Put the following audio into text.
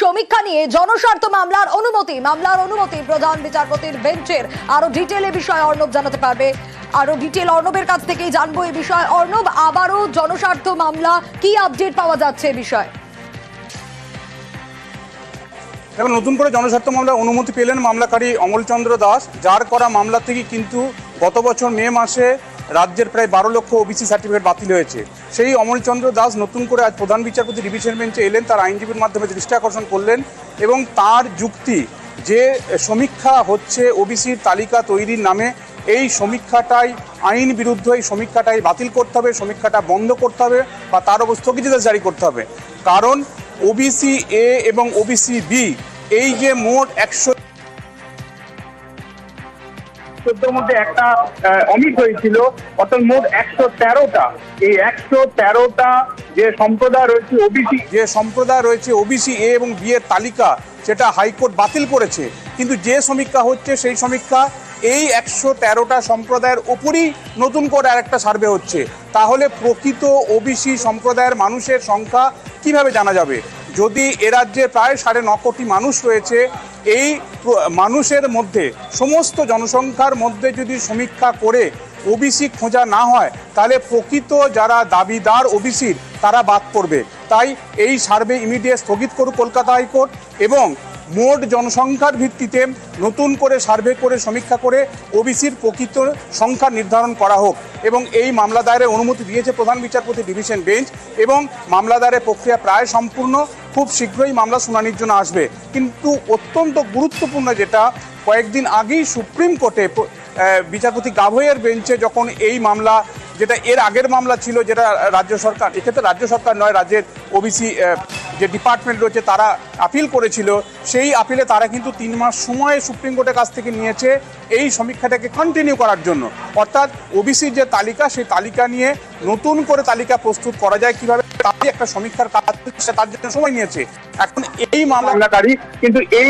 সমীক্ষা নিয়ে জনস্বার্থ মামলার অনুমতি মামলার অনুমতি প্রধান বিচারপতির বেঞ্চের। আরও ডিটেল বিষয়ে অর্ণব জানাতে পারবে। আরও ডিটেল অর্ণবের কাছ থেকেই জানব এই বিষয়ে। অর্ণব, আবারও জনস্বার্থ মামলা, কি আপডেট পাওয়া যাচ্ছে এ বিষয়ে? নতুন করে জনস্বার্থ মামলার অনুমতি পেলেন মামলাকারী অমলচন্দ্র দাস। যার করা মামলা থেকে কিন্তু গত বছর মে মাসে রাজ্যের প্রায় বারো লক্ষ ওবিসি সার্টিফিকেট বাতিল হয়েছে। সেই অমলচন্দ্র দাস নতুন করে আজ প্রধান বিচারপতি ডিভিশন বেঞ্চে এলেন, তার আইনজীবীর মাধ্যমে দৃষ্টি আকর্ষণ করলেন এবং তার যুক্তি যে সমীক্ষা হচ্ছে ওবিসির তালিকা তৈরির নামে, এই সমীক্ষাটাই আইন বিরুদ্ধ, এই সমীক্ষাটাই বাতিল করতে হবে, সমীক্ষাটা বন্ধ করতে হবে বা তার স্থগিতাদেশ জারি করতে হবে। কারণ ওবিসি এ এবং ওবিসি বি এই যে মোট একশো চোদ্দোর মধ্যে একটা অমিট হয়েছিল। অর্থাৎ মোট একশো তেরোটা। এই একশো তেরোটা যে সম্প্রদায় রয়েছে ওবিসি যে সম্প্রদায় রয়েছে ওবিসি এ এবং বি এর তালিকা, সেটা হাইকোর্ট বাতিল করেছে। কিন্তু যে সমীক্ষা হচ্ছে, সেই সমীক্ষা এই একশো তেরোটা সম্প্রদায়ের ওপরই নতুন করে আরেকটা সার্ভে হচ্ছে। তাহলে প্রকৃত ওবিসি সম্প্রদায়ের মানুষের সংখ্যা কীভাবে জানা যাবে? যদি এ রাজ্যে প্রায় সাড়ে ন কোটি মানুষ রয়েছে এই মানুষের মধ্যে, সমস্ত জনসংখ্যার মধ্যে যদি সমীক্ষা করে ওবিসি খোঁজা না হয়, তাহলে প্রকৃত যারা দাবিদার ওবিসির তারা বাদ পড়বে। তাই এই সার্ভে ইমিডিয়েট স্থগিত করুক কলকাতা হাইকোর্ট এবং মোট জনসংখ্যার ভিত্তিতে নতুন করে সার্ভে করে সমীক্ষা করে ওবিসির প্রকৃত সংখ্যা নির্ধারণ করা হোক এবং এই মামলা দায়েরের অনুমতি দিয়েছে প্রধান বিচারপতি ডিভিশন বেঞ্চ এবং মামলা দায়েরের প্রক্রিয়া প্রায় সম্পূর্ণ, খুব শীঘ্রই মামলা শুনানির জন্য আসবে। কিন্তু অত্যন্ত গুরুত্বপূর্ণ যেটা, কয়েকদিন আগেই সুপ্রিম কোর্টে বিচারপতি গাভইয়ের বেঞ্চে যখন এই মামলা, যেটা এর আগের মামলা ছিল, যেটা রাজ্য সরকার এক্ষেত্রে রাজ্য সরকার নয়, রাজ্যের ওবিসি যে ডিপার্টমেন্ট রয়েছে তারা আপিল করেছিল, সেই আপিলে তারা কিন্তু তিন মাস সময় সুপ্রিম কোর্টের কাছ থেকে নিয়েছে এই সমীক্ষাটাকে কন্টিনিউ করার জন্য। অর্থাৎ ওবিসির যে তালিকা, সেই তালিকা নিয়ে নতুন করে তালিকা প্রস্তুত করা যায় কীভাবে তারই একটা সমীক্ষার কাজ তার জন্য সময় নিয়েছে। এখন এই মামলা মামলাকারী, কিন্তু এই